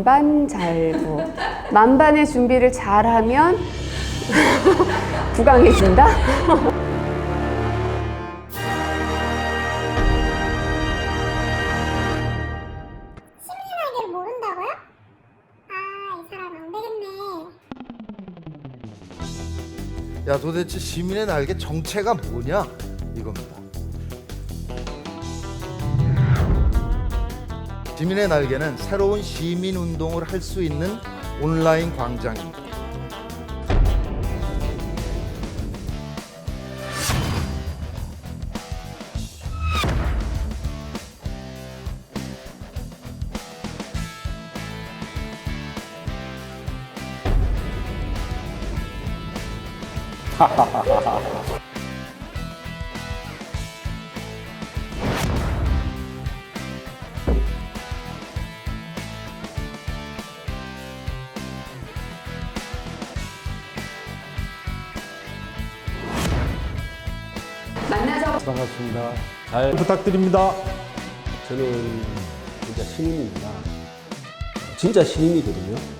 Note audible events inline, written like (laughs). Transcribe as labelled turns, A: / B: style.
A: 만반잘부. 만반의 준비를 잘하면 (laughs) 부강해진다?
B: 심리학을 모른다고요? 아, 이 사람 안 되겠네.
C: 야 도대체 시민의 날개 정체가 뭐냐 이겁니다. 시민의 날개는 새로운 시민 운동을 할 수 있는 온라인 광장입니다. (laughs)
D: 반갑습니다. 잘 부탁드립니다. 저는 진짜 신인입니다. 진짜 신인이거든요.